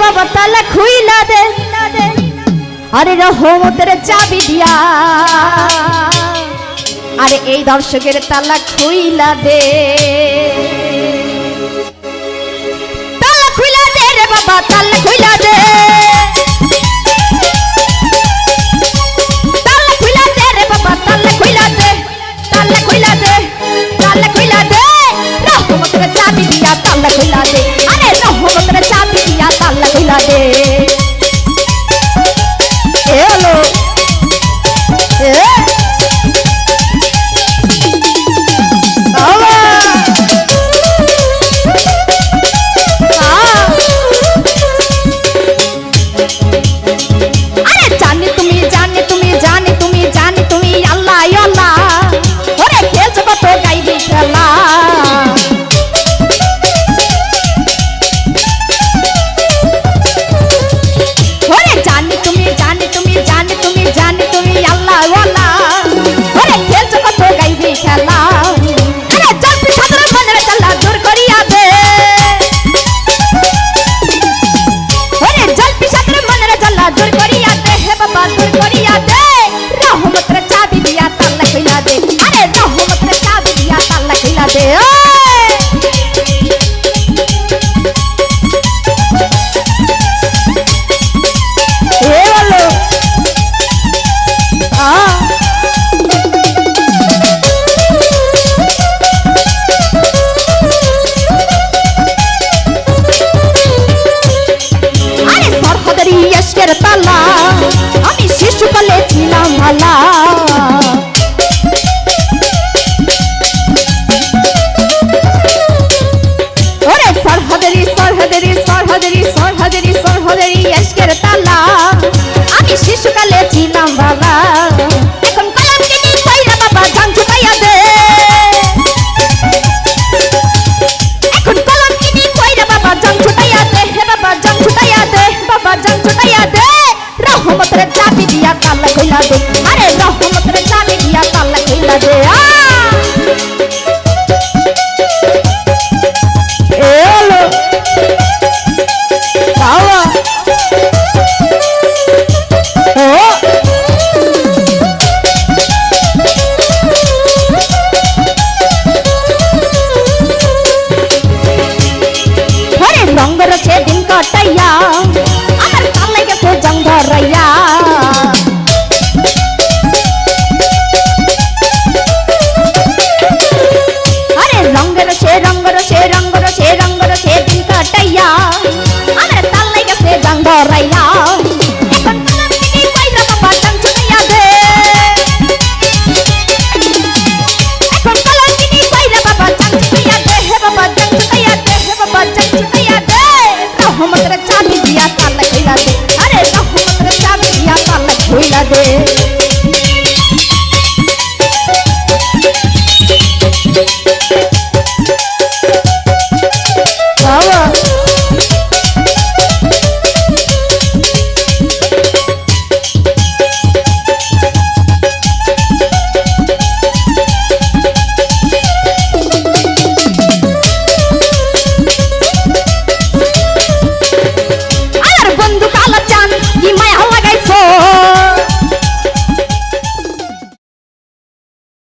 বাবা, তালা খুইলা দে। আরে রহমতের চাবি দিয়া। আরে এই দর্শকের তালা খুইলা দে। তালা খুইলা দে রে বাবা, তালা খুইলা দে। রহমতের সরহদেরি সরহদেরি আজকের তালা। আমি শিশুকালে ছিলাম বাবা। এখন কলম কিনি পাইরা বাবা ধান ছুটাইয়া দে। এখন কলম কিনি পাইরা বাবা ধান ছুটাইয়া দে। হে বাবা चाबी दिया ताला हुईला दे। अरे रहमत रे चाबी दिया ताला हुईला दे।